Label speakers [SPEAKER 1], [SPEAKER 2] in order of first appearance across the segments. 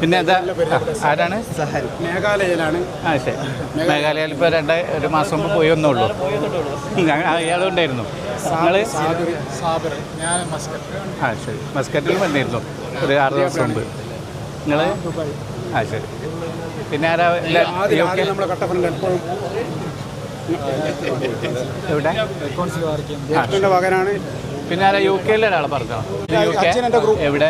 [SPEAKER 1] പിന്നെ എന്താ? ആരാണ്?
[SPEAKER 2] മേഘാലയയിലാണ്.
[SPEAKER 1] ആ ശരി. മേഘാലയയിൽ ഇപ്പോൾ രണ്ട് ഒരു മാസം മുമ്പ് പോയി നിങ്ങൾ
[SPEAKER 2] സാബിർ ഞാൻ മസ്കറ്റ്.
[SPEAKER 1] ആ ശരി. മസ്കറ്റിൽ വന്നിരുന്നു. ഒരു ആറ് ദിവസം മുമ്പ്. നിങ്ങൾ ആ ശരി. പിന്നെ ആരാ?
[SPEAKER 2] നമ്മളെ
[SPEAKER 1] എവിടെ
[SPEAKER 2] ജ്യേഷ്ഠന്റെ മകനാണ്
[SPEAKER 1] പിന്നെ ആരാ? യു കെയിലെ ഒരാളെ പറഞ്ഞോ എവിടെ?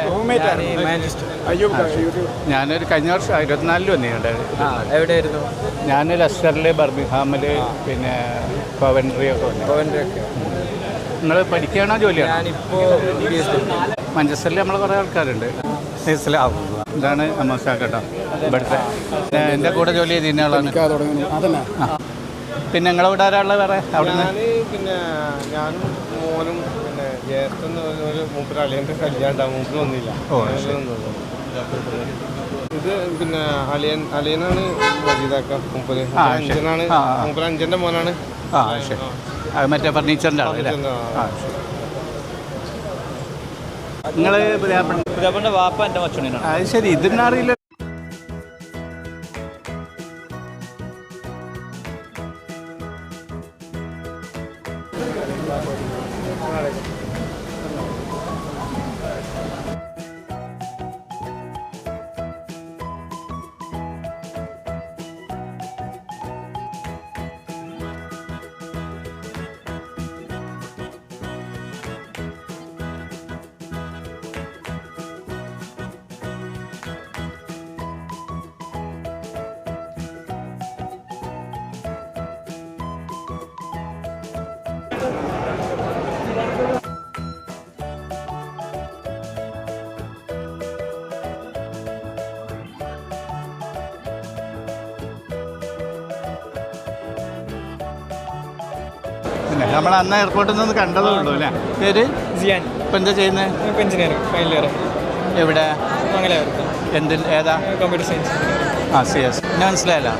[SPEAKER 1] ഞാനൊരു കഴിഞ്ഞ വർഷം ഇരുപത്തിനാലിൽ വന്നിട്ടുണ്ട്
[SPEAKER 3] എവിടെയായിരുന്നു?
[SPEAKER 1] ഞാൻ ലസ്റ്ററിൽ ബർമിഹാമിൽ പിന്നെ കോവൻട്രി ഒക്കെ വന്നു. നിങ്ങൾ പഠിക്കുകയാണോ ജോലിയാണോ? മഞ്ചസ്റ്ററിൽ നമ്മൾ കുറേ ആൾക്കാരുണ്ട്. ഇതാണ് അമ്മസാ കേട്ടോ ഇവിടുത്തെ. പിന്നെ എന്റെ കൂടെ ജോലി ചെയ്യുന്ന ആളാണ്.
[SPEAKER 2] നിൽക്കാതെ നിങ്ങളെ
[SPEAKER 1] പിന്നെ ഒരാളെ വേറെ? അവിടെ
[SPEAKER 4] ഞാൻ പിന്നെ ഞാനും മോനും പിന്നെ ജ്യേഷ്ഠൻ ഒരു മൂപ്പര് അളിയന്റെ കല്യാണ്ടാ മൂപ്പര് വന്നില്ല.
[SPEAKER 1] ഓ, ശരി.
[SPEAKER 4] വന്നത്. ഇത് പിന്നെ അളിയൻ അളിയനാണ് വജീദാക്ക മൂപ്പര്.
[SPEAKER 1] ആ, ശരി.
[SPEAKER 4] അഞ്ചനാണ്.
[SPEAKER 1] ആ, ആ.
[SPEAKER 4] മൂപ്പര് അഞ്ചന്റെ മോനാണ്.
[SPEAKER 1] ആ ശരി. അത് മറ്റേ ഫർണിച്ചറിന്റെ ആളല്ലേ
[SPEAKER 4] ഫർണിച്ചറിന്റെ
[SPEAKER 1] ആ
[SPEAKER 4] ആളാ.
[SPEAKER 1] ശരി. നിങ്ങൾ
[SPEAKER 3] പുതിയപ്പന്റെ വാപ്പ എന്റെ മച്ചുണ്ണിനാണ്
[SPEAKER 1] അത് ശരി. ഇതിന് Gracias. നമ്മൾ അന്ന് എയർപോർട്ടിൽ നിന്ന് കണ്ടതേ ഉള്ളൂ അല്ലേ? പേര്?
[SPEAKER 3] ജിയാൻ.
[SPEAKER 1] ഇപ്പം എന്താ ചെയ്യുന്നത്
[SPEAKER 3] എഞ്ചിനീയറിംഗ് ഫൈനൽ ഇയർ
[SPEAKER 1] എവിടെ?
[SPEAKER 3] മംഗലാപുരത്ത്.
[SPEAKER 1] എന്തിൽ? ഏതാ?
[SPEAKER 3] കമ്പ്യൂട്ടർ സയൻസ്
[SPEAKER 1] ആ സി എസ് എന്നെ മനസ്സിലായല്ല.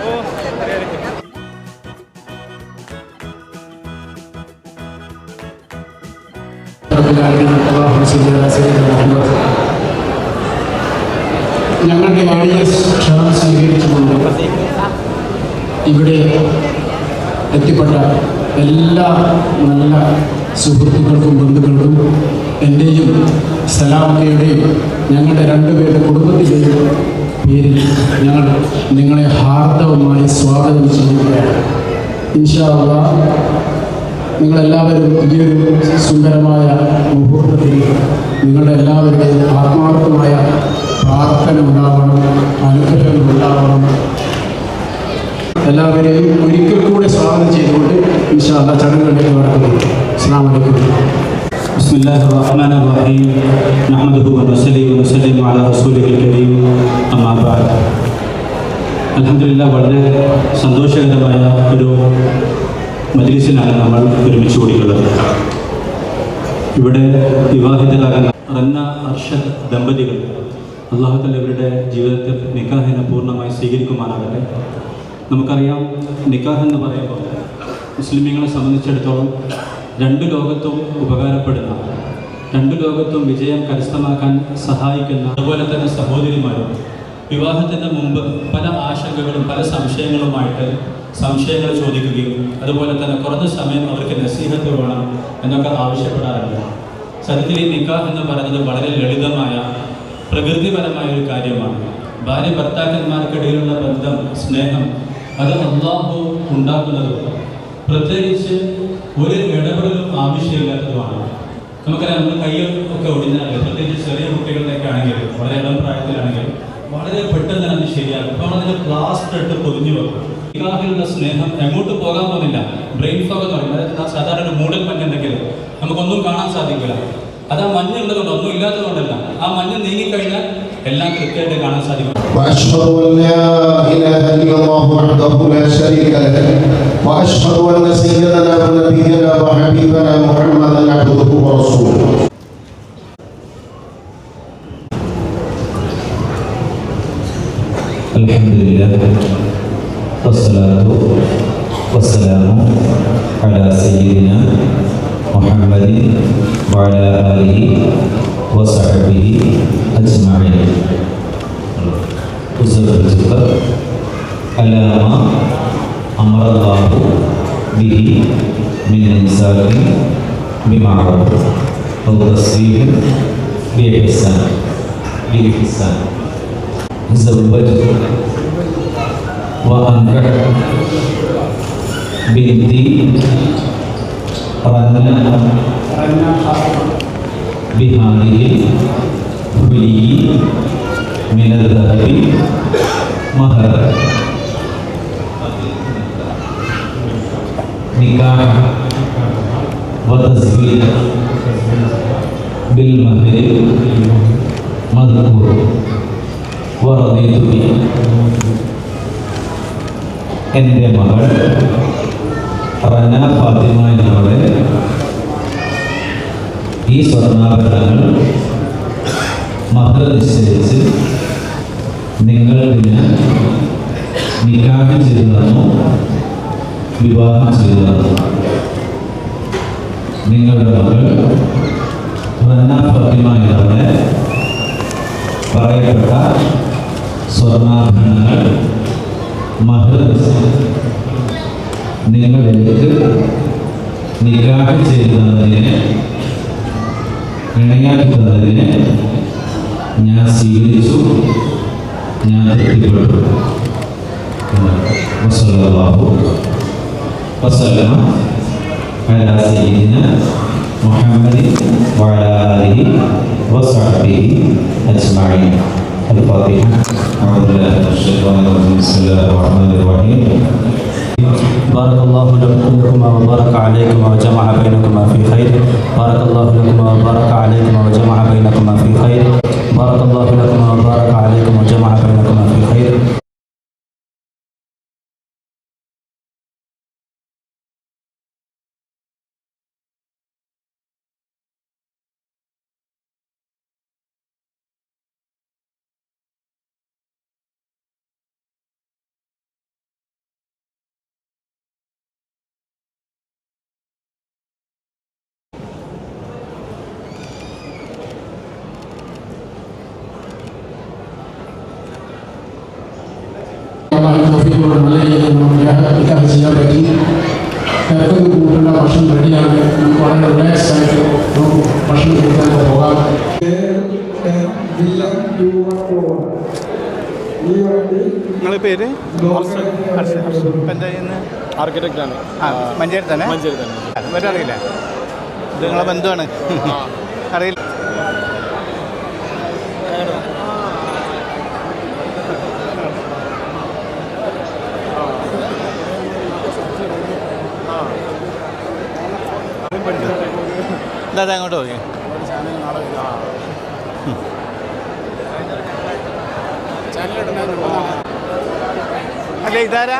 [SPEAKER 5] ഞങ്ങളുടെ വലിയ ക്ഷണം സ്വീകരിച്ചുകൊണ്ട് ഇവിടെ എത്തിപ്പെട്ട എല്ലാ നല്ല സുഹൃത്തുക്കൾക്കും ബന്ധുക്കൾക്കും എന്റെയും സലാമക്കയുടെയും ഞങ്ങളുടെ രണ്ടുപേരുടെ കുടുംബത്തിന്റെയും പേരിൽ ഞങ്ങൾ നിങ്ങളെ ഹാർദവമായി സ്വാഗതം ചെയ്യുകയാണ്. ഇൻഷാ അള്ളാഹ് നിങ്ങളെല്ലാവരും ഈയൊരു സുന്ദരമായ മുഹൂർത്തത്തിൽ നിങ്ങളുടെ എല്ലാവരുടെയും ആത്മാർത്ഥമായ പ്രാർത്ഥന ഉണ്ടാവണം അനുഗ്രഹങ്ങൾ ഉണ്ടാവണം എല്ലാവരെയും ഒരിക്കൽ കൂടെ സ്വാഗതം ചെയ്തുകൊണ്ട് ഇൻഷാല്ല ചടങ്ങുകളിലേക്ക് കടക്കുന്നു അസ്സാം വലൈക്കും
[SPEAKER 6] بسم الله الرحمن الرحيم نحمده ونصلي ونسلم على رسوله الكريم أما بعد അലഹമില്ല വളരെ സന്തോഷകരമായ ഒരു മജ്ലിസിലാണ് നമ്മൾ ഒരുമിച്ച് കൂടിയുള്ളത് ഇവിടെ വിവാഹിതരാകുന്ന റന്ന അർഷദ് ദമ്പതികൾ അള്ളാഹുത്തല്ല ഇവരുടെ ജീവിതത്തിൽ നിക്കാഹിനെ പൂർണമായി സ്വീകരിക്കുമാറാകട്ടെ. നമുക്കറിയാം നിക്കാഹ് എന്ന് പറയുമ്പോൾ മുസ്ലിമീങ്ങളെ സംബന്ധിച്ചിടത്തോളം രണ്ട് ലോകത്തും ഉപകാരപ്പെടുന്ന രണ്ട് ലോകത്തും വിജയം കരസ്ഥമാക്കാൻ സഹായിക്കുന്ന അതുപോലെ തന്നെ സഹോദരിമാരും വിവാഹത്തിന് മുമ്പ് പല ആശങ്കകളും പല സംശയങ്ങളുമായിട്ട് സംശയങ്ങൾ ചോദിക്കുകയും അതുപോലെ തന്നെ കുറഞ്ഞ സമയം അവർക്ക് നസീഹത്ത് വേണം എന്നൊക്കെ ആവശ്യപ്പെടാറുണ്ട്. സത്യത്തിൽ ഈ നിക്കാഹ് എന്ന് പറയുന്നത് വളരെ ലളിതമായ പ്രകൃതിപരമായ ഒരു കാര്യമാണ്. ഭാര്യ ഭർത്താക്കന്മാർക്കിടയിലുള്ള ബന്ധം സ്നേഹം അത് അള്ളാഹു ഉണ്ടാക്കുന്നതും പ്രത്യേകിച്ച് ഒരു ഇടപെടലും ആവശ്യമില്ലാത്തതുമാണ്. നമുക്കറിയാം നമ്മൾ കൈ ഒക്കെ ഒടിഞ്ഞാൽ പ്രത്യേകിച്ച് ചെറിയ കുട്ടികളിലൊക്കെ ആണെങ്കിൽ വളരെ ഇളം പ്രായത്തിലാണെങ്കിൽ വളരെ പെട്ടെന്ന് തന്നെ അത് ശരിയാകും അപ്പോൾ അതിന് പ്ലാസ്റ്റർ ഇട്ട് പൊതിഞ്ഞു വെക്കും വിവാഹത്തിലുള്ള സ്നേഹം എങ്ങോട്ട് പോകാൻ പോകുന്നില്ല ബ്രെയിൻ ഫോഗ് എന്ന് പറയും അതായത് സാധാരണ ഒരു മൂടൽ മഞ്ഞുണ്ടെങ്കിൽ നമുക്കൊന്നും കാണാൻ സാധിക്കില്ല അത് ആ മഞ്ഞ് ഉള്ളതുകൊണ്ട് ഒന്നും ഇല്ലാത്തതുകൊണ്ടല്ല ആ മഞ്ഞ് നീങ്ങിക്കഴിഞ്ഞാൽ എല്ലാം കൃത്യമായിട്ട് കാണാൻ സാധിക്കും
[SPEAKER 7] واشهد ان لا اله الا الله وحده لا شريك له واشهد ان سيدنا ونبينا وحبيبنا محمدا عبده ورسوله
[SPEAKER 6] الحمد لله والصلاة والسلام على سيدنا
[SPEAKER 8] محمد وعلى آله وصحبه أجمعين أزوجك على ما أمر الله به من إمساك بمعروف أو تسليم بإحسان بإحسان زوجت وأنكح بنتي رنا بهذه حلي من الذهب مهر نكاح وتزويج بالمهر مذكور വറനീതുബി എന്റെ മകൾ റന ഫാത്തിമ എന്നവളെ ഈ സ്വർണാഭരണങ്ങൾ മഹർ നിശ്ചയിച്ച് നിങ്ങൾ ഇതിന് നിക്കാഹ് ചെയ്തു വിവാഹം ചെയ്തു നിങ്ങളുടെ മകൾ റന ഫാത്തിമ എന്നവളെ പറയപ്പെട്ട സ്വർണാഭരണങ്ങൾ മഹർ നിങ്ങളെടുത്ത് നിരാഹ ചെയ്യുന്നതിന് ഇണയാക്കുന്നതിന് ഞാൻ സ്വീകരിച്ചു ഞാൻ തൃപ്തിപ്പെട്ടു. വസല്ലാഹു വസല്ലമ അലാ സയ്യിദിന الفاتحة أعوذ بالله من الشيطان الرجيم بسم الله الرحمن الرحيم بارك الله لكما وبارك عليكما وجمع بينكما في خير. بارك الله لكما وبارك عليكما وجمع بينكما في خير. بارك الله لكما وبارك عليكما وجمع بينكما في خير.
[SPEAKER 5] വളരെ റിലാക്സ് ആയിട്ട് നമുക്ക് ഭക്ഷണം കൊടുക്കാൻ പോകാം
[SPEAKER 1] നിങ്ങളെ പേര് ആർക്കിടെക്റ്റാണ്. മഞ്ചേരി തന്നെ
[SPEAKER 6] മഞ്ചേരി തന്നെ
[SPEAKER 1] അറിയില്ല ഇത് നിങ്ങളെ ബന്ധുവാണ്. അറിയില്ല. ഇതാ അങ്ങോട്ട് പോയി അല്ല ഇതാരാ?